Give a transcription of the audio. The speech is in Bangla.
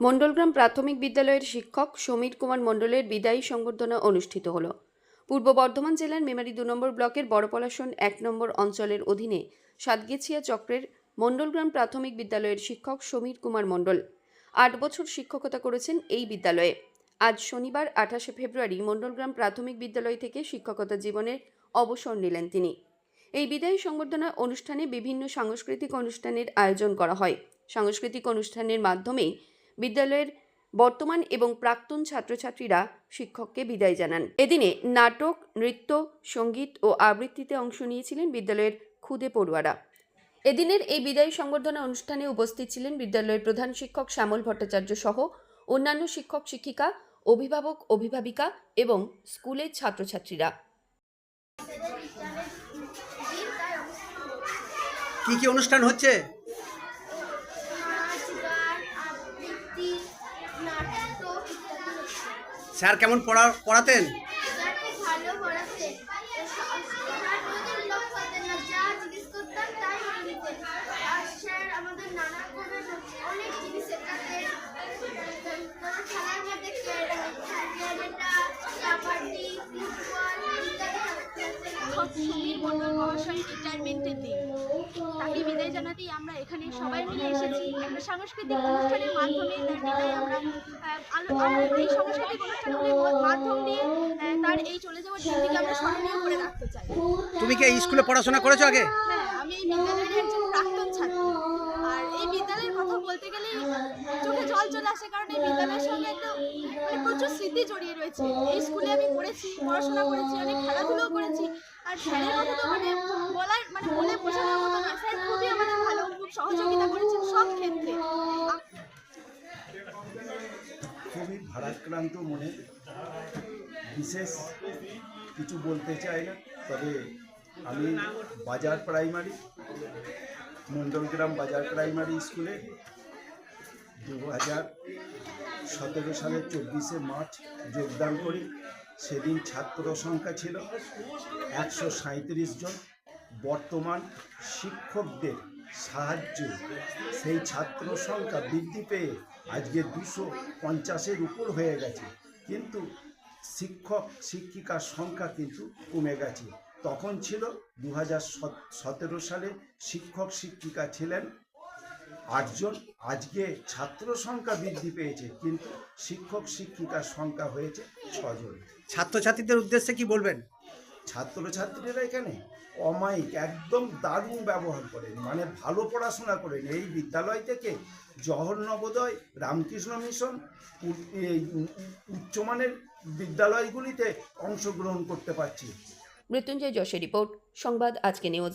মণ্ডলগ্রাম প্রাথমিক বিদ্যালয়ের শিক্ষক সমীর কুমার মণ্ডলের বিদায়ী সংবর্ধনা অনুষ্ঠিত হল। পূর্ব বর্ধমান জেলার মেমারি দু নম্বর ব্লকের বড়পলাশন এক নম্বর অঞ্চলের অধীনে সাতগেছিয়া চক্রের মণ্ডলগ্রাম প্রাথমিক বিদ্যালয়ের শিক্ষক সমীর কুমার মণ্ডল আট বছর শিক্ষকতা করেছেন এই বিদ্যালয়ে। আজ শনিবার, আঠাশে ফেব্রুয়ারি মণ্ডলগ্রাম প্রাথমিক বিদ্যালয় থেকে শিক্ষকতা জীবনের অবসর নিলেন তিনি। এই বিদায়ী সংবর্ধনা অনুষ্ঠানে বিভিন্ন সাংস্কৃতিক অনুষ্ঠানের আয়োজন করা হয়। সাংস্কৃতিক অনুষ্ঠানের মাধ্যমেই বিদ্যালয়ের বর্তমান এবং প্রাক্তন ছাত্রছাত্রীরা শিক্ষককে বিদায় জানান। এদিনে নাটক, নৃত্য, সংগীত ও আবৃত্তিতে অংশ নিয়েছিলেন বিদ্যালয়ের খুদে পড়ুয়ারা। এদিনের এই বিদায়ী সংবর্ধনা অনুষ্ঠানে উপস্থিত ছিলেন বিদ্যালয়ের প্রধান শিক্ষক শ্যামল ভট্টাচার্য সহ অন্যান্য শিক্ষক, শিক্ষিকা, অভিভাবক, অভিভাবিকা এবং স্কুলের ছাত্রছাত্রীরা। কি কি অনুষ্ঠান হচ্ছে? স্যার কেমন পড়া পড়াতেন? সমীর মণ্ডল মহাশয় রিটায়ারমেন্টের দিন তাকে বিদায় জানাতেই আমরা এখানে সবাই মিলে এসেছি। একটা সাংস্কৃতিক অনুষ্ঠানের মাধ্যমে তার বিদায় আমরা এই সাংস্কৃতিক অনুষ্ঠানগুলির মাধ্যম দিয়ে তার এই চলে যাওয়ার দিনটিকে আমরা স্মরণীয় করে রাখতে চাই। তুমি কি স্কুলে পড়াশোনা করেছ আগে? হ্যাঁ আমি এই বিদ্যালয়ের একজন প্রাক্তন ছাত্রী। আর এই বিদ্যালয়ের কথা বলতে গেলেই চোখে জল চলে আসে কারণ এই বিদ্যালয়ের সঙ্গে একটা প্রচুর স্মৃতি জড়িয়ে রয়েছে। এই স্কুলে আমি পড়েছি, পড়াশোনা করেছি, অনেক খেলাধুলাও করেছি। আর স্যারের কথা তো মানে বলার মানে বলে বোঝানোর মতো নয় স্যার খুবই আমাদের ভালো, খুব সহযোগিতা করেছেন সব ক্ষেত্রে। খুবই ভারাক্রান্ত মনে, বিশেষ কিছু বলতে চাই না, তবে আমি বাজার প্রাইমারি মণ্ডলগ্রাম বাজার প্রাইমারি স্কুলে দু হাজার সতেরো সালের চব্বিশে মার্চ যোগদান করি। সেদিন ছাত্র সংখ্যা ছিল একশো সাঁত্রিশ জন। বর্তমান শিক্ষকদের সাহায্য সেই ছাত্র সংখ্যা বৃদ্ধি পেয়ে আজকে দুশো পঞ্চাশের উপর হয়ে গেছে। কিন্তু শিক্ষক শিক্ষিকার সংখ্যা কিন্তু কমে গেছে। তখন ছিল দু হাজার সতেরো সালে শিক্ষক শিক্ষিকা ছিলেন আটজন আজকে ছাত্র সংখ্যা বৃদ্ধি পেয়েছে কিন্তু শিক্ষক শিক্ষিকার সংখ্যা হয়েছে ছজন। ছাত্রছাত্রীদের উদ্দেশ্যে কি বলবেন? ছাত্রছাত্রীরা এখানে অমায়িক একদম দারুণ ব্যবহার করেন মানে ভালো পড়াশোনা করেন। এই বিদ্যালয় থেকে জহর নবোদয় রামকৃষ্ণ মিশন এই উচ্চমানের বিদ্যালয়গুলিতে অংশগ্রহণ করতে পারছি। মৃত্যুঞ্জয় যশের রিপোর্ট সংবাদ আজকে নিউজ।